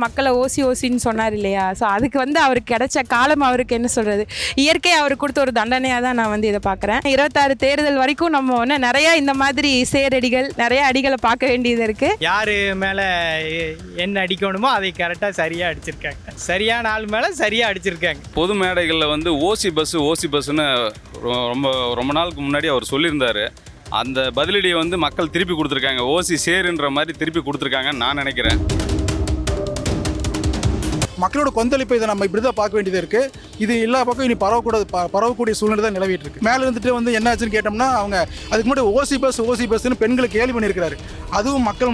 மக்களை ஓசி ஓசின்னு சொன்னார் இல்லையா? ஸோ அதுக்கு வந்து அவருக்கு கிடைச்ச காலம் அவருக்கு என்ன சொல்கிறது இயற்கை அவருக்கு கொடுத்த ஒரு தண்டனையாக தான் நான் வந்து இதை பார்க்குறேன். இருபத்தாறு தேர்தல் வரைக்கும் நம்ம ஒன்று நிறையா இந்த மாதிரி சேரடிகள் நிறைய அடிகளை பார்க்க வேண்டியது இருக்குது யார் மேலே என்ன அடிக்கணுமோ அதை கரெக்டாக சரியாக அடிச்சிருக்காங்க. சரியான ஆள் மேலே சரியாக அடிச்சிருக்காங்க. பொது மேடைகளில் வந்து ஓசி பஸ்ஸு ஓசி பஸ்ஸுன்னு ரொ- ரொம்ப ரொம்ப நாளுக்கு முன்னாடி அவர் சொல்லியிருந்தாரு. அந்த பதிலடியை வந்து மக்கள் திருப்பி கொடுத்துருக்காங்க. ஓசி சேருன்ற மாதிரி திருப்பி கொடுத்துருக்காங்கன்னு நான் நினைக்கிறேன். மக்களோட கொந்தளிப்பை இதை நம்ம இப்படி தான் பார்க்க வேண்டியது இருக்கு. இது எல்லா பக்கம் இனி பரவக்கூடாது ப- பரவக்கூடிய சூழ்நிலை தான் நிலவிட்டு இருக்கு. மேலே இருந்துட்டு வந்து என்ன ஆச்சுன்னு கேட்டோம்னா அவங்க அதுக்கு முன்னாடி ஓசி பஸ் ஓசி பஸ்ன்னு பெண்களை கேள்வி பண்ணியிருக்கிறாரு. அதுவும் மக்கள்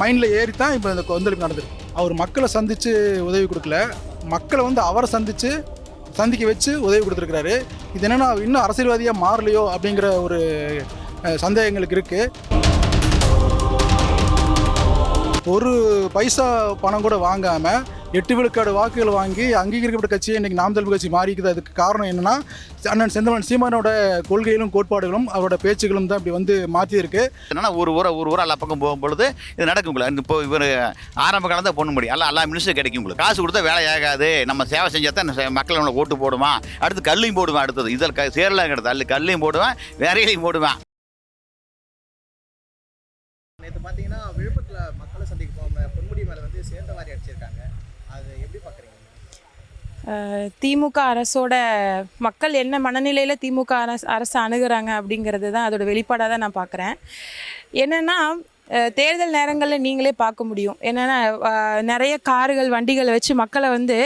மைண்டில் ஏறி தான் இப்போ இந்த கொந்தளிப்பு நடந்திருக்கு. அவர் மக்களை சந்தித்து உதவி கொடுக்கல. மக்களை வந்து அவரை சந்தித்து சந்திக்க வச்சு உதவி கொடுத்துருக்கிறாரு. இது என்னென்னா இன்னும் அரசியல்வாதியாக மாறலையோ அப்படிங்கிற ஒரு சந்தேகங்களுக்கு இருக்குது ஒரு பைசா பணம் கூட வாங்காமல் எட்டு விழுக்காடு வாக்குகள் வாங்கி அங்கீகரிக்கப்பட்ட கட்சியை இன்னைக்கு நாம் தமிழ் கட்சி மாறிக்குது. அதுக்கு காரணம் என்னன்னா அண்ணன் செந்தமன் சீமானோட கொள்கைகளும் கோட்பாடுகளும் அவரோட பேச்சுகளும் தான் இப்படி வந்து மாற்றியிருக்கு. என்னன்னா ஒரு ஊரை ஒரு ஊரா எல்லா பக்கம் போகும் பொழுது இது நடக்கும் உங்களுக்கு இப்போ இவர் ஆரம்ப காலம் தான் பொண்ணு முடியும். எல்லாம் எல்லா மினிஸ்டர் கிடைக்கும் உங்களுக்கு. காசு கொடுத்தா வேலை ஆகாது. நம்ம சேவை செஞ்சா தான் மக்கள் நம்மளை ஓட்டு போடுவான். அடுத்து கல்லையும் போடுவேன் அடுத்தது. இதில் க சேரலாம் கிடையாது. அல்ல கல்லையும் போடுவேன் வேறையிலையும் போடுவேன். நேற்று பார்த்தீங்கன்னா விழுப்புரத்தில் மக்களை சந்திக்க போகாம பொன்முடி மேலே வந்து சேர்ந்த மாதிரி அடிச்சிருக்காங்க அது எப்படி பார்க்குறீங்க அஹ் திமுக அரசோட மக்கள் என்ன மனநிலையில் திமுக அரசு அரசு அணுகிறாங்க அப்படிங்கிறது தான் அதோட வெளிப்பாடாக தான் நான் பார்க்குறேன் என்னென்னா தேர்தல் நேரங்களில் நீங்களே பார்க்க முடியும். என்னென்னா நிறைய கார்கள் வண்டிகளை வச்சு மக்களை வந்து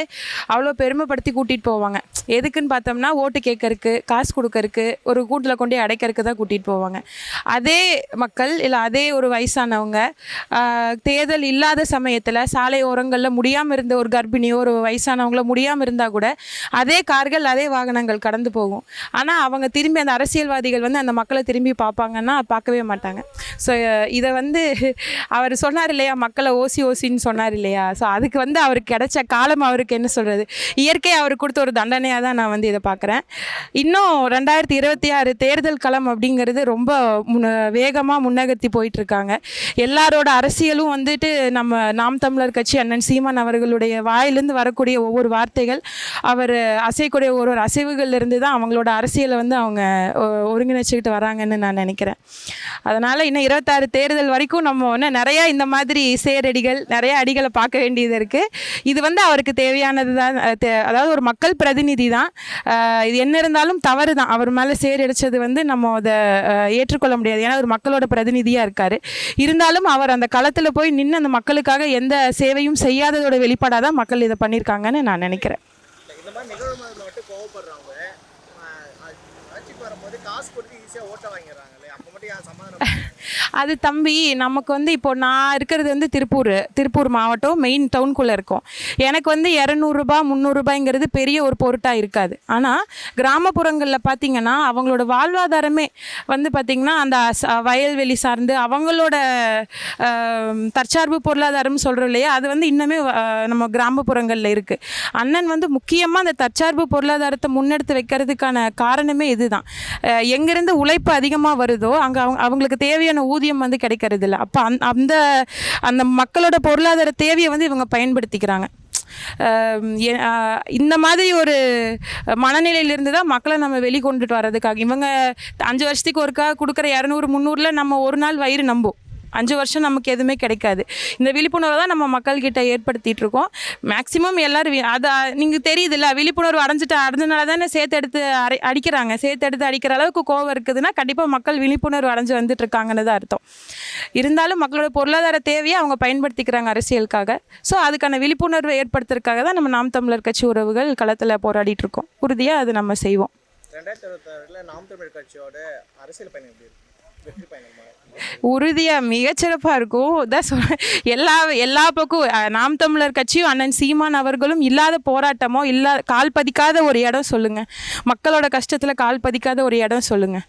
அவ்வளோ பெருமைப்படுத்தி கூட்டிகிட்டு போவாங்க. எதுக்குன்னு பார்த்தோம்னா ஓட்டு கேட்கறக்கு காசு கொடுக்கறக்கு ஒரு கூட்டில் கொண்டு அடைக்கிறதுக்கு தான் கூட்டிகிட்டு போவாங்க. அதே மக்கள் இல்லை அதே ஒரு வயசானவங்க தேர்தல் இல்லாத சமயத்தில் சாலை ஓரங்களில் முடியாமல் இருந்த ஒரு கர்ப்பிணியோ ஒரு வயசானவங்களோ முடியாமல் இருந்தால் கூட அதே கார்கள் அதே வாகனங்கள் கடந்து போகும். ஆனால் அவங்க திரும்பி அந்த அரசியல்வாதிகள் வந்து அந்த மக்களை திரும்பி பார்ப்பாங்கன்னா பார்க்கவே மாட்டாங்க. ஸோ இதை வந்து அவர் சொன்னார் இல்லையா மக்களை ஓசி ஓசின்னு சொன்னார் இல்லையா ஸோ அதுக்கு வந்து அவருக்கு கிடைச்ச காலம் அவருக்கு என்ன சொல்கிறது இயற்கை அவருக்கு கொடுத்த ஒரு தண்டனையாக தான் நான் வந்து இதை பார்க்குறேன். இன்னும் ரெண்டாயிரத்தி இருபத்தி ஆறு தேர்தல் களம் அப்படிங்கிறது ரொம்ப முன்ன வேகமாக முன்னகர்த்தி போயிட்டுருக்காங்க. எல்லாரோட அரசியலும் வந்துட்டு நம்ம நாம் தமிழர் கட்சி அண்ணன் சீமான் அவர்களுடைய வாயிலிருந்து வரக்கூடிய ஒவ்வொரு வார்த்தைகள் அவர் அசைக்கூடிய ஒரு ஒரு அசைவுகள்லேருந்து தான் அவங்களோட அரசியலை வந்து அவங்க ஒ- ஒருங்கிணைச்சிக்கிட்டு வராங்கன்னு நான் நினைக்கிறேன். அதனால் இன்னும் இருபத்தாறு தேர்தல் வரைக்கும் நம்ம ஒன்று நிறையா இந்த மாதிரி சேரடிகள் நிறைய அடிகளை பார்க்க வேண்டியது இருக்குது இது வந்து அவருக்கு தேவையானது தான் தே- அதாவது ஒரு மக்கள் பிரதிநிதி தான். இது என்ன இருந்தாலும் தவறு தான். அவர் மேலே சேரடிச்சது வந்து நம்ம அதை ஏற்றுக்கொள்ள முடியாது. ஏன்னா ஒரு மக்களோட பிரதிநிதியாக இருக்கார். இருந்தாலும் அவர் அந்த களத்தில் போய் நின்று அந்த மக்களுக்காக எந்த சேவையும் செய்யாததோட வெளிப்பாடாக தான் மக்கள் இதை பண்ணியிருக்காங்கன்னு நான் நினைக்கிறேன். காசு கொடுத்து ஈஸியாக ஓட்ட வாங்கிடுறாங்க அது தம்பி நமக்கு வந்து இப்போ நான் இருக்கிறது வந்து திருப்பூர். திருப்பூர் மாவட்டம் மெயின் டவுனுக்குள்ளே இருக்கும். எனக்கு வந்து இரநூறுபா முந்நூறுபாய்ங்கிறது பெரிய ஒரு பொருட்டாக இருக்காது. ஆனால் கிராமப்புறங்களில் பார்த்தீங்கன்னா அவங்களோட வாழ்வாதாரமே வந்து பார்த்திங்கன்னா அந்த வயல்வெளி சார்ந்து அவங்களோட தற்சார்பு பொருளாதாரம்னு சொல்கிறோம் இல்லையா அது வந்து இன்னுமே நம்ம கிராமப்புறங்களில் இருக்குது அண்ணன் வந்து முக்கியமாக அந்த தற்சார்பு பொருளாதாரத்தை முன்னெடுத்து வைக்கிறதுக்கான காரணமே இதுதான். எங்கேருந்து உழைப்பு அதிகமாக வருதோ அங்கே அவங்க அவங்களுக்கு தேவையான ஊதியம் வந்து கிடைக்கிறது இல்லை அப்போ அந் அந்த அந்த மக்களோட பொருளாதார தேவையை வந்து இவங்க பயன்படுத்திக்கிறாங்க. இந்த மாதிரி ஒரு மனநிலையிலிருந்து தான் மக்களை நம்ம வெளிக்கொண்டுட்டு வர்றதுக்காக. இவங்க அஞ்சு வருஷத்துக்கு ஒருக்கா கொடுக்குற இரநூறு முந்நூறில் நம்ம ஒரு நாள் வயிறு நம்பும். அஞ்சு வருஷம் நமக்கு எதுவுமே கிடைக்காது. இந்த விழிப்புணர்வை தான் நம்ம மக்கள்கிட்ட ஏற்படுத்திகிட்டு இருக்கோம். மேக்ஸிமம் எல்லாரும் அது நீங்கள் தெரியுதுல்ல விழிப்புணர்வு அடைஞ்சிட்டு அடைஞ்சனால தானே சேர்த்து எடுத்து அரை அடிக்கிறாங்க. சேர்த்து எடுத்து அடிக்கிற அளவுக்கு கோவம் இருக்குதுன்னா கண்டிப்பாக மக்கள் விழிப்புணர்வு அடைஞ்சு வந்துட்டு இருக்காங்கன்னு தான் அர்த்தம். இருந்தாலும் மக்களோட பொருளாதார தேவையை அவங்க பயன்படுத்திக்கிறாங்க அரசியலுக்காக. ஸோ அதுக்கான விழிப்புணர்வை ஏற்படுத்துறதுக்காக தான் நம்ம நாம் தமிழர் கட்சி உறவுகள் களத்தில் போராடிட்டு இருக்கோம். உறுதியாக அது நம்ம செய்வோம். ரெண்டாயிரத்தி இருபத்தாறில் நாம் தமிழர் கட்சியோட அரசியல் பயணம் எப்படி இருக்கு? வெற்றி பயணமா? உறுதியாக மிகச்சிறப்பாக இருக்கும். தான் சொல் எல்லா எல்லா பக்கம் நாம் தமிழர் கட்சியும் அண்ணன் சீமான் அவர்களும் இல்லாத போராட்டமோ இல்லா கால் பதிக்காத ஒரு இடம் சொல்லுங்கள் மக்களோட கஷ்டத்தில் கால் பதிக்காத ஒரு இடம் சொல்லுங்கள்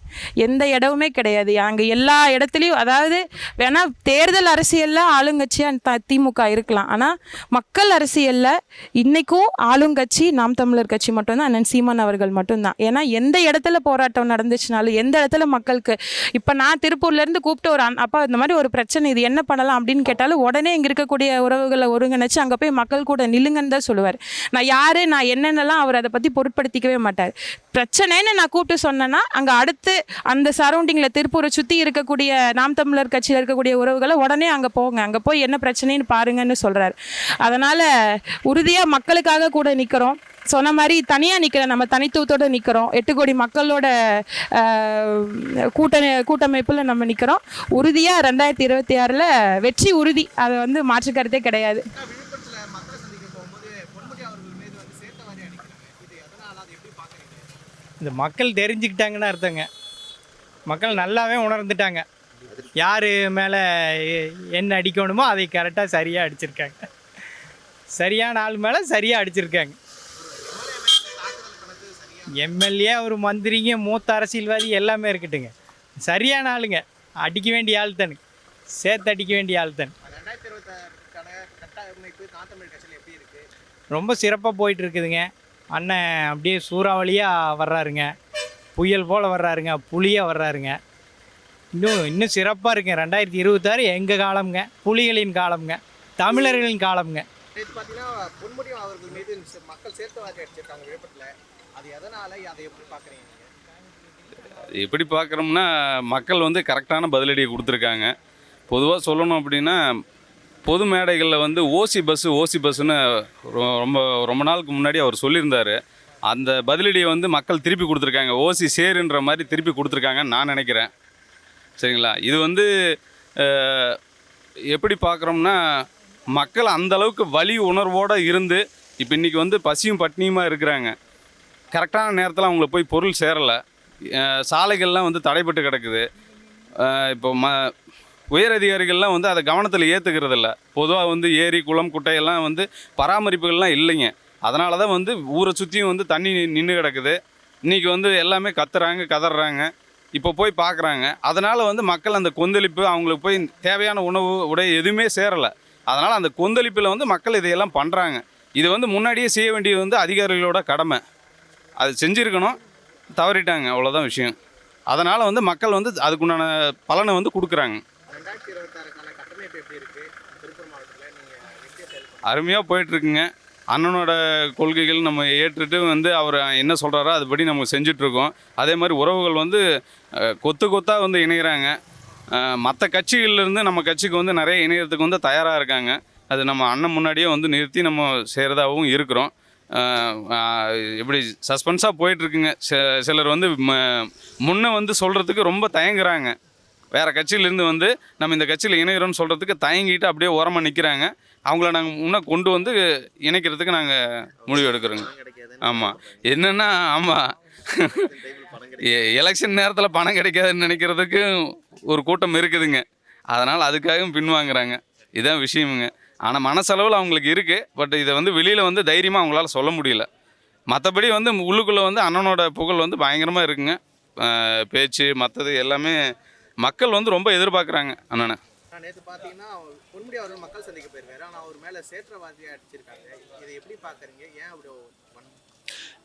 எந்த இடமுமே கிடையாது. அங்கே எல்லா இடத்துலையும் அதாவது வேணால் தேர்தல் அரசியலில் ஆளுங்கட்சியாக த திமுக இருக்கலாம். ஆனால் மக்கள் அரசியலில் இன்றைக்கும் ஆளுங்கட்சி நாம் தமிழர் கட்சி மட்டும்தான் அண்ணன் சீமான் அவர்கள் மட்டும்தான். ஏன்னா எந்த இடத்துல போராட்டம் நடந்துச்சுனாலும் எந்த இடத்துல மக்களுக்கு இப்போ நான் திருப்பூர்லேருந்து கூப்பிட்டு ஒரு அப்பா இந்த மாதிரி ஒரு பிரச்சனை இது என்ன பண்ணலாம் அப்படின்னு கேட்டாலும் உடனே இங்கே இருக்கக்கூடிய உறவுகளை ஒருங்கிணைச்சு அங்கே போய் மக்கள் கூட நில்லுங்கன்னு தான் சொல்லுவார். நான் யார் நான் என்னென்னலாம் அவர் அதை பற்றி பொருட்படுத்திக்கவே மாட்டார். பிரச்சனைன்னு நான் கூப்பிட்டு சொன்னேன்னா அங்கே அடுத்து அந்த சரௌண்டிங்கில் திருப்பூரை சுற்றி இருக்கக்கூடிய நாம் தமிழர் கட்சியில் இருக்கக்கூடிய உறவுகளை உடனே அங்கே போங்க. அங்கே போய் என்ன பிரச்சனைன்னு பாருங்கன்னு சொல்கிறார் அதனால் உறுதியாக மக்களுக்காக கூட நிற்கிறோம் சொன்ன மாதிரி தனியாக நிற்கிற நம்ம தனித்துவத்தோடு நிற்கிறோம் எட்டு கோடி மக்களோட கூட்ட கூட்டமைப்பில் நம்ம நிற்கிறோம் உறுதியாக ரெண்டாயிரத்தி இருபத்தி ஆறில் வெற்றி உறுதி. அதை வந்து மாற்றுக்கருத்தே கிடையாது. இந்த மக்கள் தெரிஞ்சுக்கிட்டாங்கன்னு அர்த்தங்க. மக்கள் நல்லாவே உணர்ந்துட்டாங்க. யார் மேலே என்ன அடிக்கணுமோ அதை கரெக்டாக சரியாக அடிச்சிருக்காங்க. சரியான ஆள் மேலே சரியாக அடிச்சிருக்காங்க. எம்எல்ஏ ஒரு மந்திரிங்க மூத்த அரசியல்வாதி எல்லாமே இருக்கட்டுங்க. சரியான ஆளுங்க. அடிக்க வேண்டிய ஆள்தனு சேர்த்து அடிக்க வேண்டிய ஆள்தன் ரொம்ப சிறப்பாக போயிட்டு இருக்குதுங்க அண்ணன் அப்படியே சூறாவளியாக வர்றாருங்க. புயல் போல் வர்றாருங்க. புலியாக வர்றாருங்க. இன்னும் இன்னும் சிறப்பாக இருக்குங்க. ரெண்டாயிரத்தி இருபத்தாறு எங்கள் காலம்ங்க? புலிகளின் காலம்ங்க. தமிழர்களின் காலம்ங்க. நேற்று பார்த்தீங்கன்னா அவர்கள் மீது மக்கள் சேர்த்து வாக்கு அடிச்சிருக்காங்க விழுப்புரத்தில். அது அதை எப்படி பார்க்குறீங்க எப்படி பார்க்குறோம்னா மக்கள் வந்து கரெக்டான பதிலடியை கொடுத்துருக்காங்க. பொதுவாக சொல்லணும் அப்படின்னா பொது மேடைகளில் வந்து ஓசி பஸ்ஸு ஓசி பஸ்ஸுன்னு ரொ- ரொம்ப ரொம்ப நாளுக்கு முன்னாடி அவர் சொல்லியிருந்தார். அந்த பதிலடியை வந்து மக்கள் திருப்பி கொடுத்துருக்காங்க. ஓசி சேருன்ற மாதிரி திருப்பி கொடுத்துருக்காங்கன்னு நான் நினைக்கிறேன். சரிங்களா? இது வந்து எப்படி பார்க்குறோம்னா மக்கள் அந்த அளவுக்கு வலி உணர்வோடு இருந்து இப்போ இன்றைக்கி வந்து பசியும் பட்னியுமாக இருக்கிறாங்க. கரெக்டான நேரத்தில் அவங்களுக்கு போய் பொருள் சேரலை. சாலைகள்லாம் வந்து தடைப்பட்டு கிடக்குது. இப்போ ம உயர் அதிகாரிகள்லாம் வந்து அதை கவனத்தில் ஏற்றுக்கிறதில்ல பொதுவாக வந்து ஏரி குளம் குட்டையெல்லாம் வந்து பராமரிப்புகள்லாம் இல்லைங்க. அதனால தான் வந்து ஊரை சுற்றியும் வந்து தண்ணி நின்று கிடக்குது. இன்றைக்கி வந்து எல்லாமே கத்துறாங்க கதறாங்க இப்போ போய் பார்க்குறாங்க அதனால் வந்து மக்கள் அந்த கொந்தளிப்பு அவங்களுக்கு போய் தேவையான உணவு உடை எதுவுமே சேரலை. அதனால் அந்த கொந்தளிப்பில் வந்து மக்கள் இதையெல்லாம் பண்ணுறாங்க இது வந்து முன்னாடியே செய்ய வேண்டியது வந்து அதிகாரிகளோட கடமை. அது செஞ்சுருக்கணும். தவறிட்டாங்க. அவ்வளோதான் விஷயம். அதனால் வந்து மக்கள் வந்து அதுக்குண்டான பலனை வந்து கொடுக்குறாங்க. அருமையாக போயிட்டுருக்குங்க. அண்ணனோட கொள்கைகள் நம்ம ஏற்றுட்டு வந்து அவர் என்ன சொல்கிறாரோ அதுபடி நம்ம செஞ்சிட்ருக்கோம். அதே மாதிரி உறவுகள் வந்து கொத்து கொத்தாக வந்து இணைகிறாங்க மற்ற கட்சிகள்லேருந்து நம்ம கட்சிக்கு வந்து நிறைய இணையறதுக்கு வந்து தயாராக இருக்காங்க. அது நம்ம அண்ணன் முன்னாடியே வந்து நிறுத்தி நம்ம செய்கிறதாகவும் இருக்கிறோம். எப்படி இப்படி சஸ்பென்ஸாக போயிட்டுருக்குங்க. சிலர் வந்து ம- வந்து சொல்கிறதுக்கு ரொம்ப தயங்குறாங்க. வேறு கட்சியிலேருந்து வந்து நம்ம இந்த கட்சியில் இணைகிறோம்னு சொல்கிறதுக்கு தயங்கிட்டு அப்படியே ஓரமாக நிற்கிறாங்க அவங்கள நாங்கள் முன்னே கொண்டு வந்து இணைக்கிறதுக்கு நாங்கள் முடிவு எடுக்கிறோங்க. ஆமாம் என்னென்னா ஆமாம் எலெக்ஷன் நேரத்தில் பணம் கிடைக்காதுன்னு நினைக்கிறதுக்கு ஒரு கூட்டம் இருக்குதுங்க. அதனால் அதுக்காகவும் பின்வாங்குறாங்க. இதுதான் விஷயமுங்க. ஆனால் மனசளவில் அவங்களுக்கு இருக்குது பட் இதை வந்து வெளியில் வந்து தைரியமாக அவங்களால சொல்ல முடியல. மற்றபடி வந்து உள்ளுக்குள்ளே வந்து அண்ணனோட புகழ் வந்து பயங்கரமாக இருக்குங்க. பேச்சு மற்றது எல்லாமே மக்கள் வந்து ரொம்ப எதிர்பார்க்குறாங்க அண்ணனை. நேற்று பார்த்தீங்கன்னா பொன்முடி அவர்கள் மக்கள் சந்திக்க போயிருக்காரு. ஆனால் அவர் மேலே சேற்றவாதியை அடிச்சிருக்காங்க. இதை எப்படி பார்க்குறீங்க ஏன் அப்படி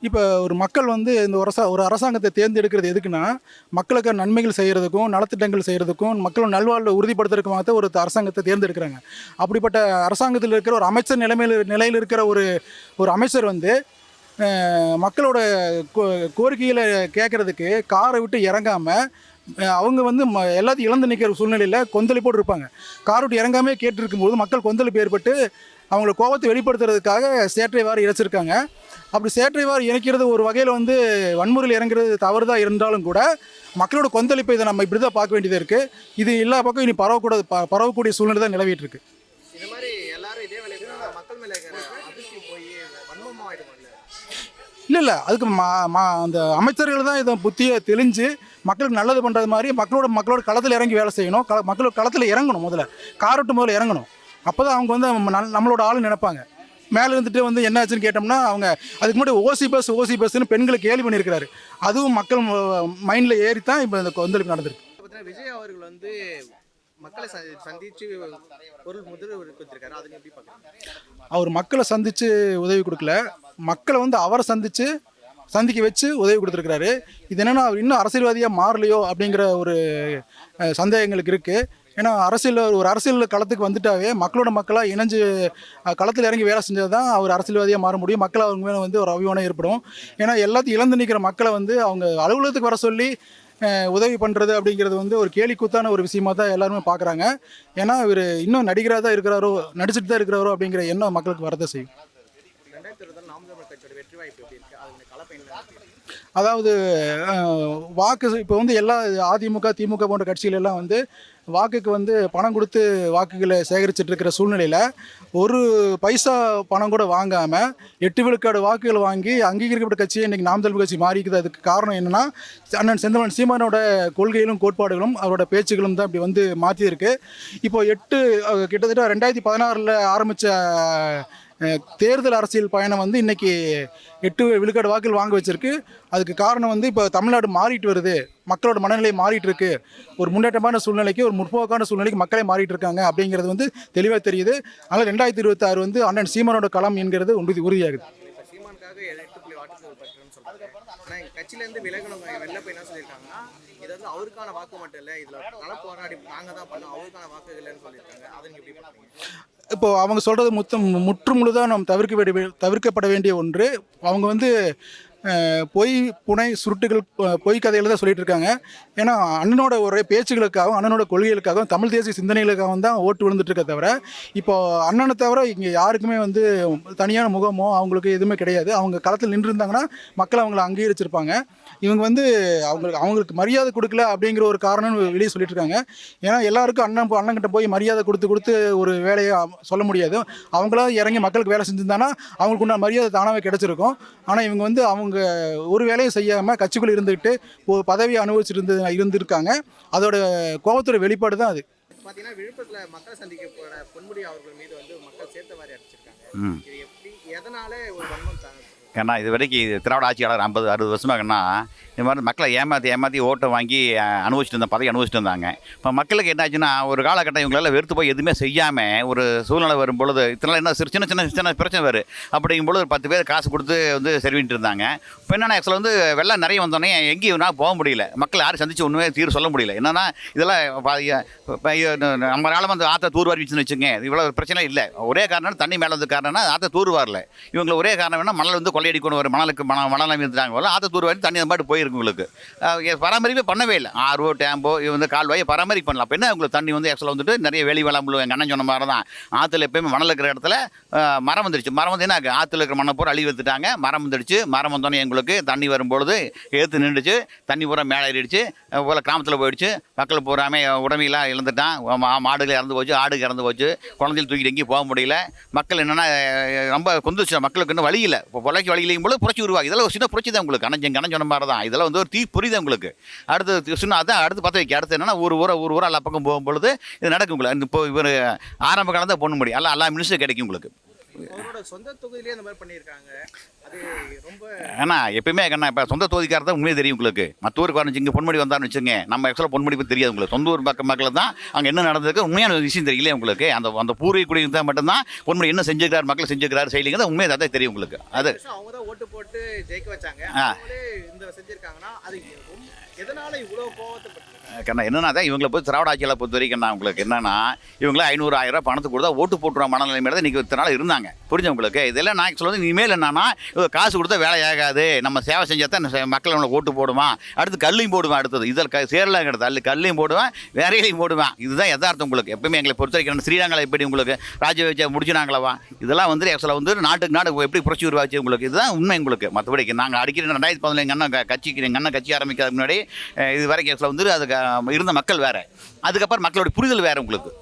இப்போ ஒரு மக்கள் வந்து இந்த ஒரு அரசா ஒரு அரசாங்கத்தை தேர்ந்தெடுக்கிறது எதுக்குன்னா மக்களுக்கு நன்மைகள் செய்கிறதுக்கும் நலத்திட்டங்கள் செய்கிறதுக்கும் மக்களோட நல்வாழ்வை உறுதிப்படுத்துறதுக்குமாக தான் ஒரு அரசாங்கத்தை தேர்ந்தெடுக்கிறாங்க. அப்படிப்பட்ட அரசாங்கத்தில் இருக்கிற ஒரு அமைச்சர் நிலைமையில் நிலையில் இருக்கிற ஒரு ஒரு அமைச்சர் வந்து மக்களோட கோ- கோரிக்கைகளை கேட்குறதுக்கு காரை விட்டு இறங்காமல் அவங்க வந்து ம எல்லாத்தையும் இழந்து நிற்கிற சூழ்நிலையில் கொந்தளிப்போடு இருப்பாங்க. காரோட்டு விட்டு இறங்காமே கேட்டுருக்கும்போது மக்கள் கொந்தளிப்பு ஏற்பட்டு அவங்கள கோபத்தை வெளிப்படுத்துறதுக்காக சேற்றை வாரி இறைச்சிருக்காங்க. அப்படி சேற்றை வாரி இணைக்கிறது ஒரு வகையில் வந்து வன்முறையில் இறங்குறது தவறு தான் இருந்தாலும் கூட மக்களோட கொந்தளிப்பை இதை நம்ம இப்படி தான் பார்க்க வேண்டியது இருக்குது இது எல்லா பக்கம் இனி பரவக்கூடாது ப பரவக்கூடிய சூழ்நிலை தான் நிலவிட்டு இருக்கு. இல்லை இல்லை. அதுக்கு மா மா அந்த அமைச்சர்கள் தான் இதை புத்தியை தெளிஞ்சு மக்களுக்கு நல்லது பண்ணுறது மாதிரி மக்களோட மக்களோட களத்தில் இறங்கி வேலை செய்யணும். கள மக்களோட களத்தில் இறங்கணும் முதல்ல. கார் விட்டு முதல்ல இறங்கணும். அப்போ தான் அவங்க வந்து நம்மளோட ஆளு நினைப்பாங்க. மேலே இருந்துட்டு வந்து என்ன ஆச்சுன்னு கேட்டோம்னா அவங்க அதுக்கு முன்னாடி ஓசி பஸ் ஓசி பஸ்ன்னு பெண்களை கேலி பண்ணியிருக்கிறாரு. அதுவும் மக்கள் மைண்டில் ஏறி தான் இப்போ இந்த கொந்தளிப்பு நடந்திருக்கு. விஜய் அவர்கள் வந்து மக்களை சந்தி- சந்திச்சு பொருள் முதல் கொடுத்துருக்காரு. அதை எப்படி பார்க்குறீங்க அவர் மக்களை சந்தித்து உதவி கொடுக்கல. மக்களை வந்து அவரை சந்தித்து சந்திக்க வச்சு உதவி கொடுத்துருக்கிறாரு. இது என்னென்னா அவர் இன்னும் அரசியல்வாதியாக மாறலையோ அப்படிங்கிற ஒரு சந்தேகங்களுக்கு இருக்குது ஏன்னா அரசியல் ஒரு அரசியல் களத்துக்கு வந்துட்டாவே மக்களோட மக்களாக இணைஞ்சு களத்தில் இறங்கி வேலை செஞ்சது தான் அவர் அரசியல்வாதியாக மாற முடியும். மக்கள் அவங்க மேலே வந்து ஒரு அபிமானம் ஏற்படும். ஏன்னா எல்லாத்தையும் இழந்து நிற்கிற மக்களை வந்து அவங்க அலுவலகத்துக்கு வர சொல்லி உதவி பண்ணுறது அப்படிங்கிறது வந்து ஒரு கேலிக்கூத்தான ஒரு விஷயமா தான் எல்லாருமே பார்க்குறாங்க ஏன்னா இவர் இன்னும் நடிகராக தான் இருக்கிறாரோ நடிச்சுட்டு தான் இருக்கிறாரோ அப்படிங்கிற எண்ணம் மக்களுக்கு வரதான் செய்யும் ரெண்டாயிரத்தி இருபத்தி நாம் தமிழ் கட்சியோட வெற்றி வாய்ப்பு எப்படி இருக்கு அதனுடைய கலப்பையில் அதாவது வாக்கு இப்போ வந்து எல்லா அதிமுக திமுக போன்ற கட்சிகள் எல்லாம் வந்து வாக்குக்கு வந்து பணம் கொடுத்து வாக்குகளை சேகரிச்சுட்டு இருக்கிற சூழ்நிலையில் ஒரு பைசா பணம் கூட வாங்காமல் எட்டு விழுக்காடு வாக்குகள் வாங்கி அங்கீகரிக்கப்பட்ட கட்சியை இன்றைக்கி நாம் தமிழ் கட்சி மாறிக்குது. அதுக்கு காரணம் என்னென்னா அண்ணன் செந்தமன் சீமானோட கொள்கைகளும் கோட்பாடுகளும் அவரோட பேச்சுகளும் தான் இப்படி வந்து மாற்றியிருக்கு. இப்போ எட்டு கிட்டத்தட்ட ரெண்டாயிரத்தி பதினாறில் ஆரம்பித்த தேர்தல் அரசியல் பயணம் வந்து இன்றைக்கி எட்டு விழுக்காடு வாக்குகள் வாங்க வச்சிருக்கு. அதுக்கு காரணம் வந்து இப்போ தமிழ்நாடு மாறிட்டு வருது. மக்களோட மனநிலை மாறிட்டு இருக்கு. ஒரு முன்னேற்றமான சூழ்நிலைக்கு ஒரு முற்போக்கான சூழ்நிலைக்கு மக்களே மாறிட்டு இருக்காங்க அப்படிங்கிறது வந்து தெளிவாக தெரியுது. அதனால் ரெண்டாயிரத்தி இருபத்தாறு வந்து அண்ணன் சீமானோட களம் என்கிறது உறுதி உறுதியாகுது. கட்சியிலேருந்து விலகணும் வெளில போய் என்ன சொல்லியிருக்காங்கன்னா இது வந்து அவருக்கான வாக்கு மட்டும் இல்லை இதில் கள போராடி நாங்கள் தான் பண்ணோம் அவருக்கான வாக்குகள் இல்லைன்னு சொல்லியிருக்காங்க அதை நீங்கள் எப்படி இப்போ அவங்க சொல்கிறது முத்தம் முற்று முழுதாக நாம் தவிர்க்க வேண்டிய தவிர்க்கப்பட வேண்டிய ஒன்று. அவங்க வந்து பொய் புனை சுருட்டுகள் பொய் கதைகளை தான் சொல்லிட்டு இருக்காங்க ஏன்னா அண்ணனோட ஒரே பேச்சுகளுக்காகவும் அண்ணனோட கொள்கைகளுக்காகவும் தமிழ் தேசிய சிந்தனைகளுக்காகவும் தான் ஓட்டு விழுந்துட்டு இருக்க தவிர இப்போ அண்ணனை தவிர இங்கே யாருக்குமே வந்து தனியான முகமோ அவங்களுக்கு எதுவுமே கிடையாது. அவங்க களத்தில் நின்று இருந்தாங்கன்னா மக்கள் அவங்கள அங்கீகரிச்சிருப்பாங்க. இவங்க வந்து அவங்களுக்கு அவங்களுக்கு மரியாதை கொடுக்கல அப்படிங்கிற ஒரு காரணம் வெளியே சொல்லிட்டு இருக்காங்க ஏன்னா எல்லாருக்கும் அண்ணன் போ- அண்ணன்கிட்ட போய் மரியாதை கொடுத்து கொடுத்து ஒரு வேலையை சொல்ல முடியாது. அவங்களா இறங்கி மக்களுக்கு வேலை செஞ்சிருந்தாங்கன்னா அவங்களுக்கு உண்டான மரியாதை தானாகவே கிடச்சிருக்கும். ஆனால் இவங்க வந்து அவங்க ஒரு வேலையும் செய்யாமல் கட்சிக்குள்ளே இருந்துக்கிட்டு ஒரு பதவியை அனுபவிச்சுட்டு இருந்து இருந்திருக்காங்க. அதோட கோபத்தோட வெளிப்பாடு தான் அது. பார்த்தீங்கன்னா விழுப்புரத்தில் மக்கள் சந்திக்க போன பொன்முடி அவர்கள் மீது வந்து மக்கள் சேர்த்த மாதிரி அடிச்சிருக்காங்க. ம். இது எப்படி எதனால ஒரு வன்மம் தாங்க ஏன்னா இது வரைக்கும் திராவிட ஆட்சியாளர் ஐம்பது அறுபது வருஷமாகன்னா இந்த மாதிரி மக்களை ஏமாற்றி ஏமாற்றி ஓட்டை வாங்கி அனுபவிச்சுட்டு இருந்த பதவி அனுபவிச்சுட்டு இருந்தாங்க. இப்போ மக்களுக்கு என்னாச்சுன்னா ஒரு காலகட்டம் இவங்களால வெறுத்து போய் எதுவுமே செய்யாமல் ஒரு சூழ்நிலை வரும் பொழுது இத்தனை என்ன சிறு சின்ன சின்ன சின்ன பிரச்சனை வரும் அப்படிங்கும் பொழுது ஒரு பத்து பேர் காசு கொடுத்து வந்து சரிவிட்டு இருந்தாங்க. இப்போ என்னென்னா ஆக்சுவலாக வந்து வெள்ளம் நிறைய வந்தோடனே எங்கேயும் நான் போக முடியல. மக்கள் யாரும் சந்திச்சு ஒன்றுமே தீர்வு சொல்ல முடியல. என்னன்னா இதெல்லாம் நம்ம காலம் வந்து ஆற்ற தூர் வாரிச்சுன்னு வச்சுங்க இவ்வளோ பிரச்சனை இல்லை. ஒரே காரணம் தண்ணி மேலே வந்து காரணம்னா ஆற்ற தூர் வரல. ஒரே காரணம் வேணால் மணல் வந்து கொள்ளையடி கொண்டு வரும் மணலுக்கு மண மணல் இருந்துட்டாங்க போல ஆற்ற தூர் வாரி தண்ணி அந்த பாட்டு போயிருக்கு உங்களுக்கு. பராமரிப்பே பண்ணவே இல்லை. ஆர்வோ டேம்போ இது வந்து கால்வாயை பராமரிப்பு பண்ணலாம். அப்படின்னா என்ன உங்களுக்கு தண்ணி வந்து ஆக்சுவலாக வந்துட்டு நிறைய வெளி வளம் எங்கள் அண்ணன் சொன்ன மாதிரி தான் ஆற்றுல எப்பயுமே மணல் இருக்கிற இடத்துல மரம் வந்துடுச்சு மரம் வந்து என்ன ஆகு? ஆற்றுல இருக்கிற மண்ணை பூரா அழிவு எடுத்துட்டாங்க மரம் வந்துடுச்சு. மரம் வந்தோடனே எங்களுக்கு தண்ணி வரும்பொழுது ஏற்று நின்றுச்சு. தண்ணி பூரா மேலே ஏறிடுச்சு. போல் கிராமத்தில் போயிடுச்சு. மக்கள் பூராமே உடமையெல்லாம் இழந்துட்டான். மா- மாடுகள் இறந்து போச்சு. ஆடு இறந்து போச்சு. குழந்தைகள் தூக்கிட்டு எங்கேயும் போக முடியல. மக்கள் என்னென்னா ரொம்ப கொந்துச்சு மக்களுக்கு இன்னும் வழி இல்லை. இப்போ பொழைக்கு வழி இல்லையும் போது புரட்சி உருவாகி இதெல்லாம் ஒரு சின்ன புரட்சி தான் உங்களுக்கு. அண்ணன் கண்ணன் சொன்ன மாதிரி தான் இதெல்லாம் வந்து ஒரு தீ புரியுது உங்களுக்கு. அடுத்து சின்ன அதான் அடுத்து பற்ற வைக்க. அடுத்து என்னன்னா ஒரு ஊரை ஒரு ஊரா எல்லா பக்கம் போகும்பொழுது இது நடக்கும் உங்களுக்கு. இப்போ இவர் ஆரம்ப காலம் தான் பொண்ணு முடியும் எல்லாம் எல்லா மினிஸ்டர் கிடைக்கும் உங்களுக்கு. சொந்த தொகுதியிலே அந்த மாதிரி பண்ணியிருக்காங்க. ஏன்னா எப்பயுமே கண்ணா இப்போ சொந்த தொகுதிக்காரர் தான் உண்மையே தெரியும் உங்களுக்கு. மற்ற ஊருக்கு வரணும் இங்கே பொன்முடி வந்தான்னு வச்சுங்க நம்ம ஆக்சுவலாக பொன்முடி தெரியாது உங்களுக்கு. சொந்த ஊர் பக்கம் மக்கள் தான் அங்கே என்ன நடந்திருக்கு உண்மையான விஷயம் தெரியல உங்களுக்கு? அந்த அந்த பூர்வீக குடி இருந்தால் மட்டும்தான் பொன்முடி என்ன செஞ்சுக்கிறார் மக்கள் செஞ்சுக்கிறார் செய்யலிங்க தான் உண்மையை அதான் தெரியும் உங்களுக்கு. அது. தான் ஓட்டு போட்டு ஜெயிக்க வச்சாங்க. இந்த செஞ்சிருக்காங்கன்னா அது எதனால இவ்வளவு கோவத்தை கண்ணா என்னன்னா தான் இவங்களை போய் திராவிட ஆட்சியில் பொறுத்த வரைக்கும் நான் உங்களுக்கு என்னன்னா இவங்கள ஐநூறு ஆயிரம் பணத்துக்கு கொடுத்தா ஓட்டு போட்டுருவாங்க மனநிலைமையில தான் இன்றைக்கி இத்தனை நாள் இருந்தாங்க. புரிஞ்ச உங்களுக்கு? இதெல்லாம் நான் சொல்லுவது இனிமேல் என்னன்னா காசு கொடுத்தா வேலை ஆகாது. நம்ம சேவை செஞ்சால் தான் மக்கள் நம்மளை ஓட்டு போடுவான். அடுத்து கல்லையும் போடுவேன் அடுத்தது. இதில் க சேரலாம் கிடையாது. அல்ல கல்லையும் போடுவேன் வேறையிலையும் போடுவேன். இதுதான் யதார்த்தம் உங்களுக்கு. எப்பவுமே எங்களை பொறுத்த வரைக்கும் ஸ்ரீரங்கலை எப்படி உங்களுக்கு ராஜவேஜா முடிச்சுனாங்களவா? இதெல்லாம் வந்து ஆக்சுவலாக வந்து நாட்டுக்கு நாடு எப்படி புரட்சி உருவாச்சு உங்களுக்கு? இதுதான் உண்மை உங்களுக்கு. மற்றபடி நாங்கள் அடிக்கடி ரெண்டாயிரத்தி பதினேழு எங்கள் அண்ணன் கட்சிக்கு எங்கள் அண்ணன் கட்சி ஆரம்பிக்கிறதுக்கு முன்னாடி இது வரைக்கும் ஆக்சுவலாக வந்து அதுக்கு இருந்த மக்கள் வேறு அதுக்கப்புறம் மக்களுடைய புரிதல் வேறு உங்களுக்கு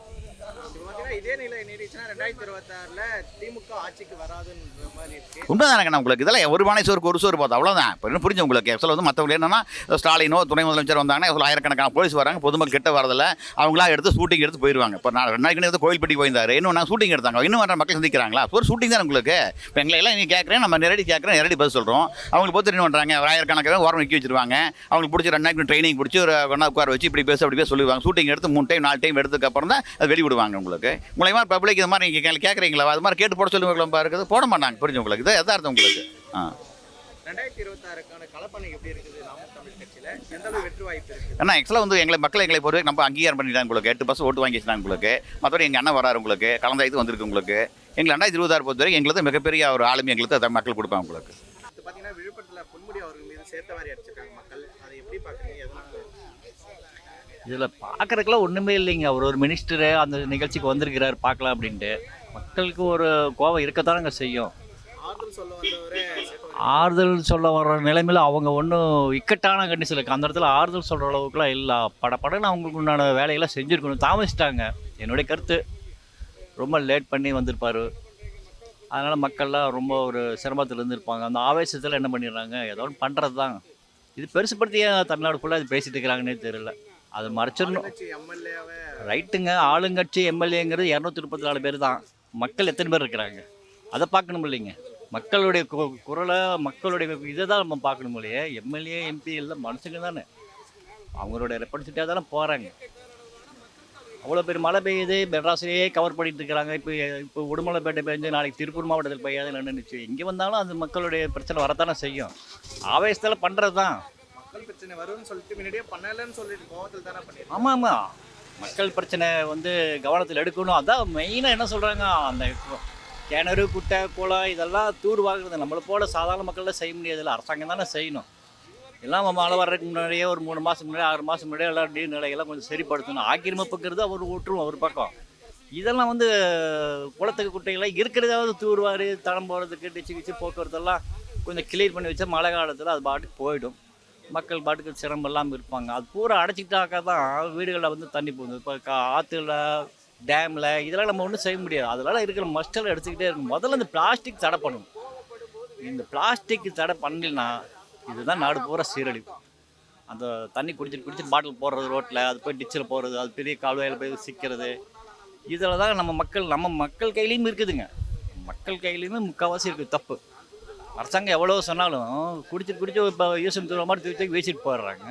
இதே நிலை நீடிச்சுன்னா ரெண்டாயிரத்தி இருபத்தாறுல திமுக ஆட்சிக்கு வராதுன்னு மாதிரி இருக்கு உங்களுக்கு இதெல்லாம் ஒரு பானை சோருக்கு ஒரு சோறு பார்த்தா அவ்வளோதான் இப்போ என்ன புரிஞ்சு உங்களுக்கு? ஆக்சுவலாக வந்து மற்றவங்க என்னன்னா ஸ்டாலினோ துணை முதலமைச்சர் வந்தாங்கன்னா இவ்வளோ ஆயிரக்கணக்கான போலீஸ் வராங்க பொதுமக்கள் கிட்ட வரதில்ல அவங்களா எடுத்து ஷூட்டிங் எடுத்து போயிடுவாங்க இப்போ நான் ரெண்டு நாளைக்கு வந்து கோயில்பட்டி போயிருந்தாரு. இன்னும் நான் ஷூட்டிங் எடுத்தாங்க. இன்னும் வர மக்கள் சந்திக்கிறாங்களா? ஒரு ஷூட்டிங் தான் உங்களுக்கு? இப்போ எங்களை எல்லாம் நீங்கள் கேட்குறேன் நம்ம நேரடி கேட்குறேன் நேரடி பதில் சொல்கிறோம் அவங்களுக்கு பொறுத்து என்ன பண்ணுறாங்க ஆயிரக்கணக்கான ஓரம் நிற்க வச்சிருவாங்க. அவங்களுக்கு பிடிச்ச ரெண்டு நாளைக்கு ட்ரைனிங் பிடிச்சி ஒரு ஒன்றா உட்கார வச்சு இப்படி பேச அப்படி பேச சொல்லுவாங்க. ஷூட்டிங் எடுத்து மூணு டைம் நாலு டைம் எடுத்ததுக்கு அப்புறம் தான் அது வெளிவிடுவாங்க உங்களுக்கு. மூலயமா பப்ளிக் இது மாதிரி நீங்கள் கேட்குறீங்களா? அது மாதிரி கேட்டு போட சொல்லுவாங்க இருக்குது போட மாட்டாங்க. புரிஞ்சு உங்களுக்கு? இது எதார்த்தம் உங்களுக்கு. ஆ. ஏன்னா ஆக்சுவலாக வந்து எங்களை மக்களை எங்களை பொறுத்த நம்ம அங்கீகாரம் பண்ணிட்டாங்க உங்களுக்கு. எட்டு பஸ் ஓட்டு வாங்கி வச்சிட்டாங்க உங்களுக்கு. மற்றபடி எங்கள் அண்ணன் வராரு உங்களுக்கு. கலந்தாயத்து வந்திருக்கு உங்களுக்கு. எங்களை ரெண்டாயிரத்தி இருபத்தாறு பொறுத்த வரைக்கும் எங்களுக்கு மிகப்பெரிய ஒரு ஆளுமை எங்களுக்கு அதை மக்கள் கொடுப்பாங்க உங்களுக்கு. இது இதில் பார்க்குறதுக்குலாம் ஒன்றுமே இல்லைங்க. அவர் ஒரு மினிஸ்டரு அந்த நிகழ்ச்சிக்கு வந்திருக்கிறார் பார்க்கலாம் அப்படின்ட்டு. மக்களுக்கு ஒரு கோபம் இருக்கத்தானங்க செய்யும். ஆறுதல் சொல்ல வர்ற நிலைமையில் அவங்க ஒன்றும் இக்கட்டான கண்டிஷன் இருக்குது அந்த இடத்துல ஆறுதல் சொல்கிற அளவுக்குலாம் இல்லை. படப்படன்னு அவங்களுக்கு உண்டான வேலையெல்லாம் செஞ்சுருக்கணும். தாமசிச்சிட்டாங்க. என்னுடைய கருத்து. ரொம்ப லேட் பண்ணி வந்திருப்பார். அதனால் மக்கள்லாம் ரொம்ப ஒரு சிரமத்தில் இருந்திருப்பாங்க. அந்த ஆவேசத்தில் என்ன பண்ணிடுறாங்க? ஏதோ ஒன்று பண்ணுறது தான் இது பெருசுப்படுத்தி ஏன் தமிழ்நாடு ஃபுல்லாக இது பேசிட்டு இருக்கிறாங்கன்னே தெரியல. அது மறைச்சிடணும். ரைட்டுங்க ஆளுங்கட்சி எம்எல்ஏங்கிறது இரநூத்தி முப்பத்தி நாலு பேர் தான். மக்கள் எத்தனை பேர் இருக்கிறாங்க? அதை பார்க்கணும் இல்லைங்க. மக்களுடைய குரலை மக்களுடைய இதை தான் நம்ம பார்க்கணும் இல்லையே? எம்எல்ஏ எம்பி எல்லாம் மனுஷங்க தானே. அவங்களுடைய ரெப்ரசன்டேட்டிவ் தானே போகிறாங்க அவ்வளோ பேர் மழை பெய்யுது மெட்ராஸ்லேயே கவர் பண்ணிட்டு இருக்கிறாங்க. இப்போ இப்போ உடுமலைப்பேட்டை பெஞ்சு நாளைக்கு திருப்பூர் மாவட்டத்தில் பெய்யாது நின்றுச்சு எங்கே வந்தாலும் அது மக்களுடைய பிரச்சனை வரத்தானே செய்யும். ஆவேசத்தில் பண்ணுறது தான் மக்கள் பிரச்சனை வரும்னு சொல்லிட்டு முன்னாடியே பண்ணலன்னு சொல்லிட்டு கோவத்தில் தானே பண்ணிருக்காங்க ஆமாம் ஆமாம் மக்கள் பிரச்சனை வந்து கவனத்தில் எடுக்கணும். அதான் மெயினாக என்ன சொல்கிறாங்க அந்த கிணறு குட்டை குளம் இதெல்லாம் தூர் வாங்குறது. நம்மளை போல சாதாரண மக்கள்லாம் செய்ய முடியாதுல்ல அரசாங்கம் தானே செய்யணும். எல்லாம் மழை வர்றதுக்கு முன்னாடியே ஒரு மூணு மாதம் முன்னாடி ஆறு மாதம் முன்னாடியே எல்லாம் நீர் நிலையெல்லாம் கொஞ்சம் சரிப்படுத்தணும். ஆக்கிரமிப்புங்கிறது அவர் விட்டுரும் ஒரு பக்கம். இதெல்லாம் வந்து குளத்துக்கு குட்டைகள்லாம் இருக்கிறதாவது தூர்வார் தடம் போகிறதுக்கு டிச்சு கிச்சு போக்குவரத்தெல்லாம் கொஞ்சம் கிளியர் பண்ணி வச்சா மழை காலத்தில் அது பாட்டுக்கு போயிடும். மக்கள் பாட்டுக்கு சிரமம் இல்லாமல் இருப்பாங்க. அது பூரா அடைச்சிக்கிட்டாக்கா தான் வீடுகளில் வந்து தண்ணி போகுது. இப்போ கா ஆற்றுல டேமில் இதெல்லாம் நம்ம ஒன்றும் செய்ய முடியாது. அதெல்லாம் இருக்கிற மஸ்டெல்லாம் எடுத்துக்கிட்டே இருக்கும் முதல்ல இந்த பிளாஸ்டிக் தடை பண்ணணும். இந்த பிளாஸ்டிக் தடை பண்ணலன்னா இதுதான் நாடு பூரா சீரழிவு. அந்த தண்ணி குடிச்சிட்டு குடிச்சிட்டு பாட்டில் போடுறது ரோட்டில் அது போய் டிச்சில் போடுறது அது பெரிய கால்வாயில் போய் சிக்கிறது. இதில் தான் நம்ம மக்கள் நம்ம மக்கள் கையிலையும் இருக்குதுங்க. மக்கள் கையிலையுமே முக்கால்வாசி இருக்குது தப்பு. அரசாங்கம் எவ்வளோ சொன்னாலும் குடிச்சிட்டு குடிச்சு இப்போ யூசம் தூரம் மாதிரி தூக்கி தூக்கி வீசிட்டு போயிடுறாங்க.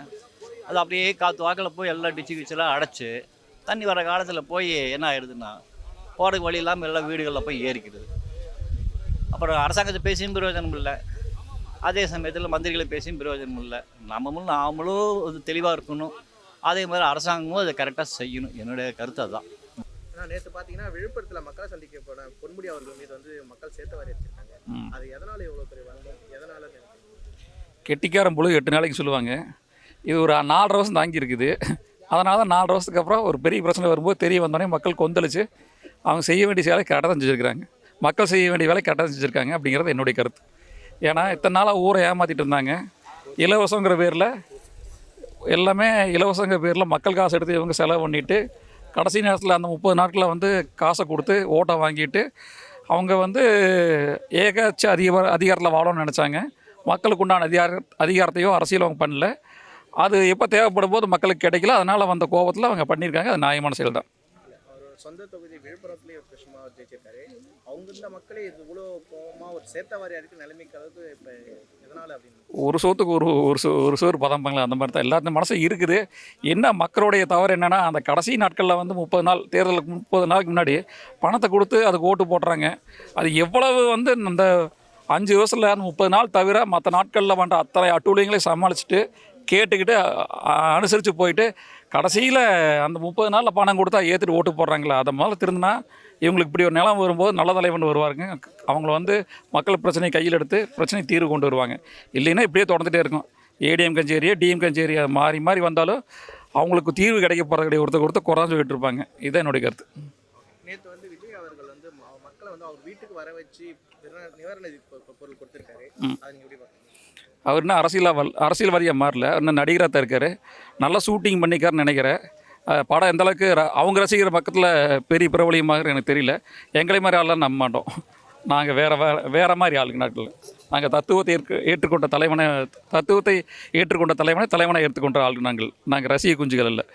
அது அப்படியே காற்று வாக்கில் போய் எல்லாம் டிச்சு கிச்செல்லாம் அடைச்சி தண்ணி வர காலத்தில் போய் என்ன ஆயிடுதுன்னா போகிறதுக்கு வழி இல்லாமல் எல்லா வீடுகளில் போய் ஏறிக்கிறது அப்புறம் அரசாங்கத்தை பேசியும் பிரயோஜனம் இல்லை. அதே சமயத்தில் மந்திரிகளை பேசியும் பிரயோஜனம் இல்லை. நம்மளும் நாமளும் இது தெளிவாக இருக்கணும். அதே மாதிரி அரசாங்கமும் அதை கரெக்டாக செய்யணும். என்னுடைய கருத்து அதுதான். ஏன்னா நேற்று பார்த்தீங்கன்னா விழுப்புரத்துல மக்களை சந்திக்க போன பொன்முடி அவர்கள் மீது வந்து மக்கள் அடிச்சிருக்காங்க ம். அது எதனால இவ்வளோ பெரிய எதனால? கெட்டிக்காரன் எட்டு நாளைக்கு சொல்லுவாங்க. இது ஒரு நாலரை வருஷம் தாங்கி இருக்குது அதனால தான் நாலு வருஷத்துக்கு அப்புறம் ஒரு பெரிய பிரச்சனை வரும்போது தெரிய வந்தோடனே மக்கள் கொந்தளிச்சு அவங்க செய்ய வேண்டிய வேலை கரெக்டாக தான் செஞ்சுருக்காங்க மக்கள் செய்ய வேண்டிய வேலை கரெக்டாக செஞ்சுருக்காங்க அப்படிங்கிறது என்னுடைய கருத்து. ஏன்னா இத்தனை நாளாக ஊரை ஏமாற்றிட்டு இருந்தாங்க. இலவசங்கிற பேரில் எல்லாமே இலவசங்கிற பேரில் மக்கள் காசு எடுத்து இவங்க செலவு பண்ணிவிட்டு கடைசி நேரத்தில் அந்த முப்பது நாட்களில் வந்து காசை கொடுத்து ஓட்டை வாங்கிட்டு அவங்க வந்து ஏகாச்ச அதிக அதிகாரத்தில் வாழணும்னு நினச்சாங்க. மக்களுக்கு உண்டான அதிகார அதிகாரத்தையோ அரசியலும் அவங்க பண்ணல. அது எப்போ தேவைப்படும் போது மக்களுக்கு கிடைக்கல. அதனால் வந்த கோபத்தில் அவங்க பண்ணியிருக்காங்க அது நியாயமான செயல் தான் சொந்த தொகுதி விழுப்புரத்துலேயே ஒரு சும்மா ஜெயிச்சிருக்காரு. அவங்க இருந்த மக்களே இது இவ்வளோ கோவமா ஒரு சேர்த்தவாரி அடிக்க நிலைமைக்கு அளவுக்கு இப்போ எதனால அப்படின்னு? ஒரு சோத்துக்கு ஒரு ஒரு சோ ஒரு சோறு பதம்பாங்களே அந்த மாதிரி தான் எல்லாத்து மனசும் இருக்குது. என்ன மக்களுடைய தவறு என்னென்னா அந்த கடைசி நாட்களில் வந்து முப்பது நாள் தேர்தலுக்கு முப்பது நாளுக்கு முன்னாடி பணத்தை கொடுத்து அதுக்கு ஓட்டு போடுறாங்க அது எவ்வளவு வந்து அந்த அஞ்சு வருஷத்தில் முப்பது நாள் தவிர மற்ற நாட்களில் பண்ணுற அத்தனை அட்டூழியங்களையும் சமாளிச்சுட்டு கேட்டுக்கிட்டு அனுசரித்து போயிட்டு கடைசியில் அந்த முப்பது நாளில் பணம் கொடுத்தா ஏற்றுட்டு ஓட்டு போடுறாங்களா? அதை முதல்ல திருந்தினா இவங்களுக்கு இப்படி ஒரு நிலம் வரும்போது நல்ல தலைவன் வருவாருங்க. அவங்கள வந்து மக்கள் பிரச்சனையை கையில் எடுத்து பிரச்சனை தீர்வு கொண்டு வருவாங்க. இல்லைன்னா இப்படியே தொடர்ந்துட்டே இருக்கும். ஏடிஎம் கஞ்சேரியா டிஎம் கஞ்சேரியா மாறி மாறி வந்தாலும் அவங்களுக்கு தீர்வு கிடைக்க போகிறது கிடையாது ஒருத்தர் ஒருத்தர் குறைஞ்சு சொல்லிட்டு இருப்பாங்க. இதுதான் என்னுடைய கருத்து. நேற்று வந்து விஜய் அவர்கள் வந்து மக்களை வந்து அவர் வீட்டுக்கு வர வச்சு நிவாரண- பொருள் கொடுத்துருக்காரு. அதை நீங்கள் எப்படி அவர் இன்னும் அரசியல் அரசியல்வாதியாக மாறல. இன்னும் நடிகராக தான் இருக்கார். நல்லா ஷூட்டிங் பண்ணிக்காருன்னு நினைக்கிறேன். படம் எந்தளவுக்கு ர- அவங்க ரசிகர் பக்கத்தில் பெரிய பிரபலியமாக எனக்கு தெரியல. எங்களை மாதிரி ஆளெலாம் நம்ப மாட்டோம். நாங்கள் வேறு வேறு வேறு மாதிரி ஆளுங்க நாட்டில். நாங்கள் தத்துவத்தை ஏற்க ஏற்றுக்கொண்ட தலைவனை தத்துவத்தை ஏற்றுக்கொண்ட தலைவனை தலைவனை ஏற்றுக்கொண்ட ஆளுங்க நாங்கள். நாங்கள் ரசிக குஞ்சுகள் இல்லை